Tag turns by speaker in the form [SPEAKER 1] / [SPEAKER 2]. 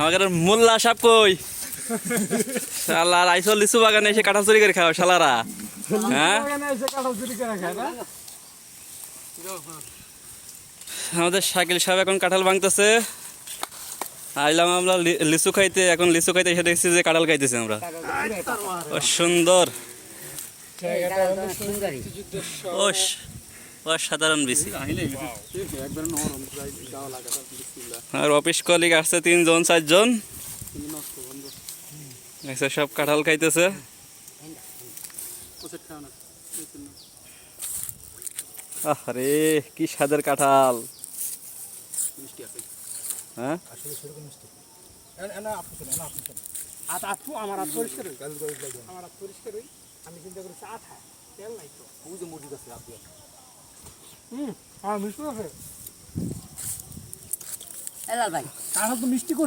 [SPEAKER 1] আমাদের মোল্লা সাপ কই? শালা আইসো লিচু বাগানে এসে কাঁঠাল চুরি করে খাও শালারা। হ্যাঁ? আমাদের শাকিল সাহেব এখন কাঁঠাল ভাঙতেছে। আইলাম আমরা লিচু খাইতে এখন লিচু খাইতে এসে দেখছি যে কাঁঠাল খাইতেছি আমরা। ও সুন্দর। ও অসাধারণ বিসি আর অফিস কলিগ আসছে তিনজন, চারজন। এসে সব কাঁঠাল খাইতেছে। আরে কি স্বাদের কাঁঠাল।
[SPEAKER 2] আমি চিন্তা করেছি আঠা তেল নাই তো হুম আর মিষ্টি আছে।
[SPEAKER 3] এলাল ভাই।
[SPEAKER 2] তাহলে তো মিষ্টি